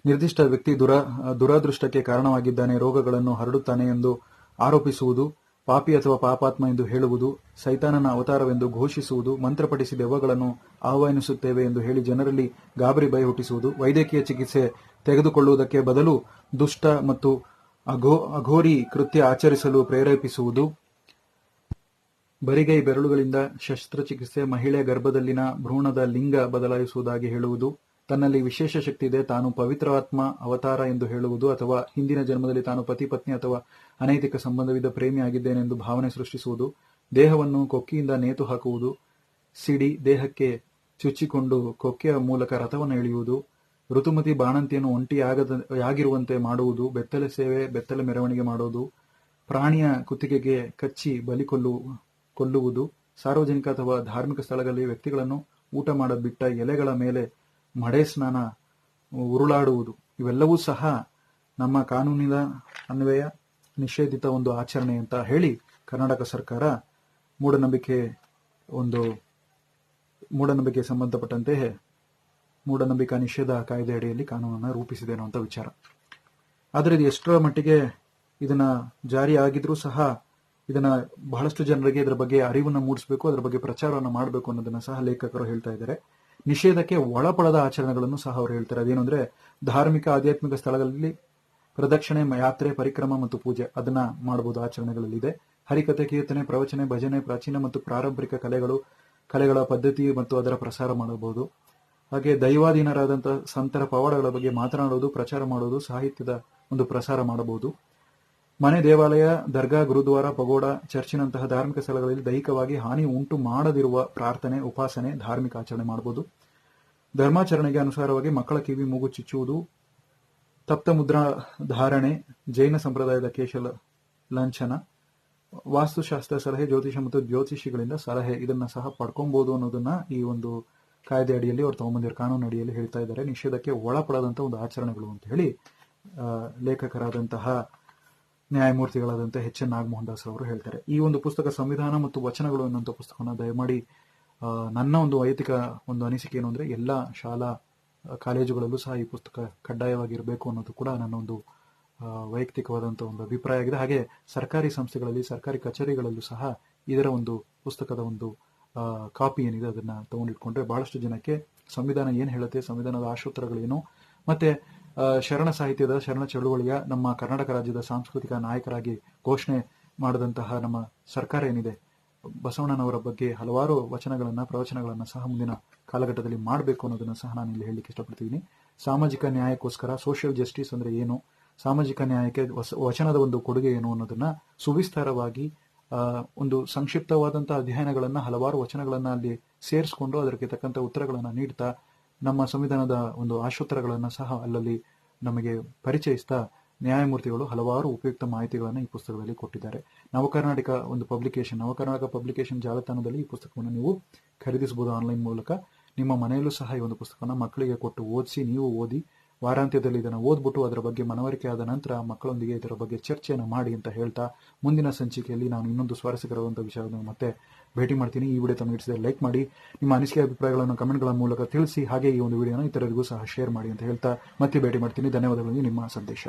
ನಿರ್ದಿಷ್ಟ ವ್ಯಕ್ತಿ ದುರ ದುರಾದೃಷ್ಟಕ್ಕೆ ಕಾರಣವಾಗಿದ್ದಾನೆ, ರೋಗಗಳನ್ನು ಹರಡುತ್ತಾನೆ ಎಂದು ಆರೋಪಿಸುವುದು, ಪಾಪಿ ಅಥವಾ ಪಾಪಾತ್ಮ ಎಂದು ಹೇಳುವುದು, ಸೈತಾನನ ಅವತಾರವೆಂದು ಘೋಷಿಸುವುದು ಮಂತ್ರಪಡಿಸಿ ದೆವ್ವಗಳನ್ನು ಆಹ್ವಾನಿಸುತ್ತೇವೆ ಎಂದು ಹೇಳಿ ಜನರಲ್ಲಿ ಗಾಬರಿ ಭಯ ಹುಟ್ಟಿಸುವುದು ವೈದ್ಯಕೀಯ ಚಿಕಿತ್ಸೆ ತೆಗೆದುಕೊಳ್ಳುವುದಕ್ಕೆ ಬದಲು ದುಷ್ಟ ಮತ್ತು ಅಘೋ, ಅಘೋರಿ ಕೃತ್ಯ ಆಚರಿಸಲು ಪ್ರೇರೇಪಿಸುವುದು. ಬರಿಗೈ ಬೆರಳುಗಳಿಂದ ಶಸ್ತ್ರಚಿಕಿತ್ಸೆ ಮಹಿಳೆ ಗರ್ಭದಲ್ಲಿನ ಭ್ರೂಣದ ಲಿಂಗ ಬದಲಾಯಿಸುವುದಾಗಿ ಹೇಳುವುದು. ತನ್ನಲ್ಲಿ ವಿಶೇಷ ಶಕ್ತಿ ಇದೆ. ತಾನು ಪವಿತ್ರಾತ್ಮ ಅವತಾರ ಎಂದು ಹೇಳುವುದು ಅಥವಾ ಹಿಂದಿನ ಜನ್ಮದಲ್ಲಿ ತಾನು ಪತಿ ಪತ್ನಿ ಅಥವಾ ಅನೈತಿಕ ಸಂಬಂಧವಿದ್ದ ಪ್ರೇಮಿಯಾಗಿದ್ದೇನೆಂದು ಭಾವನೆ ಸೃಷ್ಟಿಸುವುದು, ದೇಹವನ್ನು ಕೊಕ್ಕಿಯಿಂದ ನೇತು ಹಾಕುವುದು, ಸಿಡಿ ದೇಹಕ್ಕೆ ಚುಚ್ಚಿಕೊಂಡು ಕೊಕ್ಕೆಯ ಮೂಲಕ ರಥವನ್ನು ಎಳೆಯುವುದು, ಋತುಮತಿ ಬಾಣಂತಿಯನ್ನು ಒಂಟಿಯಾಗದಾಗಿರುವಂತೆ ಮಾಡುವುದು, ಬೆತ್ತಲೆ ಸೇವೆ, ಬೆತ್ತಲೆ ಮೆರವಣಿಗೆ ಮಾಡುವುದು, ಪ್ರಾಣಿಯ ಕುತ್ತಿಗೆಗೆ ಕಚ್ಚಿ ಬಲಿ ಕೊಲ್ಲು, ಕೊಲ್ಲುವುದು, ಸಾರ್ವಜನಿಕ ಅಥವಾ ಧಾರ್ಮಿಕ ಸ್ಥಳಗಳಲ್ಲಿ ವ್ಯಕ್ತಿಗಳನ್ನು ಊಟ ಮಾಡಬಿಟ್ಟ ಎಲೆಗಳ ಮೇಲೆ ಮಡೆ ಸ್ನಾನ, ಉರುಳಾಡುವುದು, ಇವೆಲ್ಲವೂ ಸಹ ನಮ್ಮ ಕಾನೂನಿನ ಅನ್ವಯ, ನಿಷೇಧಿತ ಒಂದು ಆಚರಣೆ ಅಂತ ಹೇಳಿ ಕರ್ನಾಟಕ ಸರ್ಕಾರ ಮೂಢನಂಬಿಕೆ ಒಂದು, ಮೂಢನಂಬಿಕೆ ಸಂಬಂಧಪಟ್ಟಂತೆ ಮೂಢನಂಬಿಕಾ ನಿಷೇಧ ಕಾಯ್ದೆ ಅಡಿಯಲ್ಲಿ ಕಾನೂನನ್ನು ರೂಪಿಸಿದೆ ಅನ್ನುವಂಥ ವಿಚಾರ. ಆದರೆ ಇದು ಎಷ್ಟರ ಮಟ್ಟಿಗೆ ಇದನ್ನ ಜಾರಿ ಆಗಿದ್ರೂ ಸಹ ಇದನ್ನ ಬಹಳಷ್ಟು ಜನರಿಗೆ ಇದರ ಬಗ್ಗೆ ಅರಿವನ್ನು ಮೂಡಿಸಬೇಕು, ಅದರ ಬಗ್ಗೆ ಪ್ರಚಾರವನ್ನು ಮಾಡಬೇಕು ಅನ್ನೋದನ್ನ ಸಹ ಲೇಖಕರು ಹೇಳ್ತಾ ಇದ್ದಾರೆ. ನಿಷೇಧಕ್ಕೆ ಒಳಪಡದ ಆಚರಣೆಗಳನ್ನು ಸಹ ಅವರು ಹೇಳ್ತಾರೆ. ಅದೇನಂದ್ರೆ ಧಾರ್ಮಿಕ ಆಧ್ಯಾತ್ಮಿಕ ಸ್ಥಳಗಳಲ್ಲಿ ಪ್ರದಕ್ಷಿಣೆ, ಯಾತ್ರೆ, ಪರಿಕ್ರಮ ಮತ್ತು ಪೂಜೆ ಅದನ್ನ ಮಾಡಬಹುದು ಆಚರಣೆಗಳಲ್ಲಿದೆ. ಹರಿಕತೆ ಕೀರ್ತನೆ, ಪ್ರವಚನೆ, ಭಜನೆ, ಪ್ರಾಚೀನ ಮತ್ತು ಪ್ರಾರಂಭಿಕ ಕಲೆಗಳು, ಕಲೆಗಳ ಪದ್ಧತಿ ಮತ್ತು ಅದರ ಪ್ರಸಾರ ಮಾಡಬಹುದು. ಹಾಗೆ ದೈವಾಧೀನರಾದಂತಹ ಸಂತರ ಪವಾಡಗಳ ಬಗ್ಗೆ ಮಾತನಾಡುವುದು ಪ್ರಚಾರ ಮಾಡುವುದು ಸಾಹಿತ್ಯದ ಒಂದು ಪ್ರಸಾರ ಮಾಡಬಹುದು. ಮನೆ ದೇವಾಲಯ, ದರ್ಗಾ, ಗುರುದ್ವಾರ, ಪಗೋಡ, ಚರ್ಚಿನಂತಹ ಧಾರ್ಮಿಕ ಸ್ಥಳಗಳಲ್ಲಿ ದೈಹಿಕವಾಗಿ ಹಾನಿ ಉಂಟು ಮಾಡದಿರುವ ಪ್ರಾರ್ಥನೆ, ಉಪಾಸನೆ, ಧಾರ್ಮಿಕ ಆಚರಣೆ ಮಾಡಬಹುದು ಧರ್ಮಾಚರಣೆಗೆ ಅನುಸಾರವಾಗಿ ಮಕ್ಕಳ ಕಿವಿ, ಮೂಗು ಚುಚ್ಚುವುದು, ತಪ್ತ ಮುದ್ರಾ ಧಾರಣೆ, ಜೈನ ಸಂಪ್ರದಾಯದ ಕೇಶ ಲಾಂಛನ ವಾಸ್ತುಶಾಸ್ತ್ರ ಸಲಹೆ, ಜ್ಯೋತಿಷ ಮತ್ತು ಜ್ಯೋತಿಷಿಗಳಿಂದ ಸಲಹೆ, ಇದನ್ನ ಸಹ ಪಡ್ಕೊಬಹುದು ಅನ್ನೋದನ್ನ ಈ ಒಂದು ಕಾಯ್ದೆ ಅಡಿಯಲ್ಲಿ ಅವ್ರು ತಗೊಂಬಂದಿರೋ ಕಾನೂನು ಅಡಿಯಲ್ಲಿ ಹೇಳ್ತಾ ಇದ್ದಾರೆ. ನಿಷೇಧಕ್ಕೆ ಒಳಪಡದಂತ ಒಂದು ಆಚರಣೆಗಳು ಅಂತ ಹೇಳಿ ಲೇಖಕರಾದಂತಹ ನ್ಯಾಯಮೂರ್ತಿಗಳಾದಂತಹ ಎಚ್ ಎನ್ ನಾಗಮೋಹನ್ ದಾಸ್ ಅವರು ಹೇಳ್ತಾರೆ. ಈ ಒಂದು ಪುಸ್ತಕ ಸಂವಿಧಾನ ಮತ್ತು ವಚನಗಳು ಅನ್ನುವಂಥ ಪುಸ್ತಕವನ್ನು ದಯಮಾಡಿ ನನ್ನ ಒಂದು ವೈಯಕ್ತಿಕ ಒಂದು ಅನಿಸಿಕೆ ಏನು ಅಂದರೆ ಎಲ್ಲ ಶಾಲಾ ಕಾಲೇಜುಗಳಲ್ಲೂ ಸಹ ಈ ಪುಸ್ತಕ ಕಡ್ಡಾಯವಾಗಿರಬೇಕು ಅನ್ನೋದು ಕೂಡ ನನ್ನ ಒಂದು ವೈಯಕ್ತಿಕವಾದಂಥ ಒಂದು ಅಭಿಪ್ರಾಯ ಆಗಿದೆ. ಹಾಗೆ ಸರ್ಕಾರಿ ಸಂಸ್ಥೆಗಳಲ್ಲಿ, ಸರ್ಕಾರಿ ಕಚೇರಿಗಳಲ್ಲೂ ಸಹ ಇದರ ಒಂದು ಪುಸ್ತಕದ ಒಂದು ಕಾಪಿ ಏನಿದೆ ಅದನ್ನ ತಗೊಂಡಿಟ್ಕೊಂಡ್ರೆ ಬಹಳಷ್ಟು ಜನಕ್ಕೆ ಸಂವಿಧಾನ ಏನು ಹೇಳುತ್ತೆ, ಸಂವಿಧಾನದ ಆಶೋತ್ತರಗಳೇನು, ಮತ್ತೆ ಶರಣ ಸಾಹಿತ್ಯದ ಶರಣ ಚಳುವಳಿಯ ನಮ್ಮ ಕರ್ನಾಟಕ ರಾಜ್ಯದ ಸಾಂಸ್ಕೃತಿಕ ನಾಯಕರಾಗಿ ಘೋಷಣೆ ಮಾಡಿದಂತಹ ನಮ್ಮ ಸರ್ಕಾರ ಏನಿದೆ, ಬಸವಣ್ಣನವರ ಬಗ್ಗೆ ಹಲವಾರು ವಚನಗಳನ್ನ, ಪ್ರವಚನಗಳನ್ನ ಸಹ ಮುಂದಿನ ಕಾಲಘಟ್ಟದಲ್ಲಿ ಮಾಡಬೇಕು ಅನ್ನೋದನ್ನ ಸಹ ನಾನು ಇಲ್ಲಿ ಹೇಳಲಿಕ್ಕೆ ಇಷ್ಟಪಡ್ತೀನಿ ಸಾಮಾಜಿಕ ನ್ಯಾಯಕ್ಕೋಸ್ಕರ ಸೋಷಿಯಲ್ ಜಸ್ಟಿಸ್ ಅಂದ್ರೆ ಏನು, ಸಾಮಾಜಿಕ ನ್ಯಾಯಕ್ಕೆ ವಚನದ ಒಂದು ಕೊಡುಗೆ ಏನು ಅನ್ನೋದನ್ನ ಸುವಿಸ್ತಾರವಾಗಿ ಒಂದು ಸಂಕ್ಷಿಪ್ತವಾದಂತಹ ಅಧ್ಯಯನಗಳನ್ನ, ಹಲವಾರು ವಚನಗಳನ್ನ ಅಲ್ಲಿ ಸೇರಿಸ್ಕೊಂಡು ಅದಕ್ಕೆ ತಕ್ಕಂತ ಉತ್ತರಗಳನ್ನ ನೀಡ್ತಾ ನಮ್ಮ ಸಂವಿಧಾನದ ಒಂದು ಆಶೋತ್ತರಗಳನ್ನು ಸಹ ಅಲ್ಲಲ್ಲಿ ನಮಗೆ ಪರಿಚಯಿಸ್ತಾ ನ್ಯಾಯಮೂರ್ತಿಗಳು ಹಲವಾರು ಉಪಯುಕ್ತ ಮಾಹಿತಿಗಳನ್ನು ಈ ಪುಸ್ತಕದಲ್ಲಿ ಕೊಟ್ಟಿದ್ದಾರೆ. ನವಕರ್ನಾಟಕ ಒಂದು ಪಬ್ಲಿಕೇಶನ್ ನವಕರ್ನಾಟಕ ಪಬ್ಲಿಕೇಶನ್ ಜಾಲತಾಣದಲ್ಲಿ ಈ ಪುಸ್ತಕವನ್ನು ನೀವು ಖರೀದಿಸಬಹುದು ಆನ್ಲೈನ್ ಮೂಲಕ. ನಿಮ್ಮ ಮನೆಯಲ್ಲೂ ಸಹ ಈ ಒಂದು ಪುಸ್ತಕವನ್ನು ಮಕ್ಕಳಿಗೆ ಕೊಟ್ಟು ಓದಿಸಿ, ನೀವು ಓದಿ ವಾರಾಂತ್ಯದಲ್ಲಿ ಇದನ್ನು ಓದ್ಬಿಟ್ಟು ಅದರ ಬಗ್ಗೆ ಮನವರಿಕೆ ಆದ ನಂತರ ಮಕ್ಕಳೊಂದಿಗೆ ಇದರ ಬಗ್ಗೆ ಚರ್ಚೆಯನ್ನು ಮಾಡಿ ಅಂತ ಹೇಳ್ತಾ ಮುಂದಿನ ಸಂಚಿಕೆಯಲ್ಲಿ ನಾನು ಇನ್ನೊಂದು ಸ್ವಾರಸ್ಯಕರವಾದಂಥ ವಿಷಯವನ್ನು ಮತ್ತೆ ಭೇಟಿ ಮಾಡ್ತೀನಿ. ಈ ವಿಡಿಯೋ ತಮಗೆ ಇಡಿಸಿದರೆ ಲೈಕ್ ಮಾಡಿ, ನಿಮ್ಮ ಅನಿಸಿಕೆ ಅಭಿಪ್ರಾಯಗಳನ್ನು ಕಮೆಂಟ್ಗಳ ಮೂಲಕ ತಿಳಿಸಿ ಹಾಗೆ ಈ ಒಂದು ವಿಡಿಯೋನ ಇತರರಿಗೂ ಸಹ ಶೇರ್ ಮಾಡಿ ಅಂತ ಹೇಳ್ತಾ ಮತ್ತೆ ಭೇಟಿ ಮಾಡ್ತೀನಿ. ಧನ್ಯವಾದಗಳು. ನಿಮ್ಮ ಸಂದೇಶ.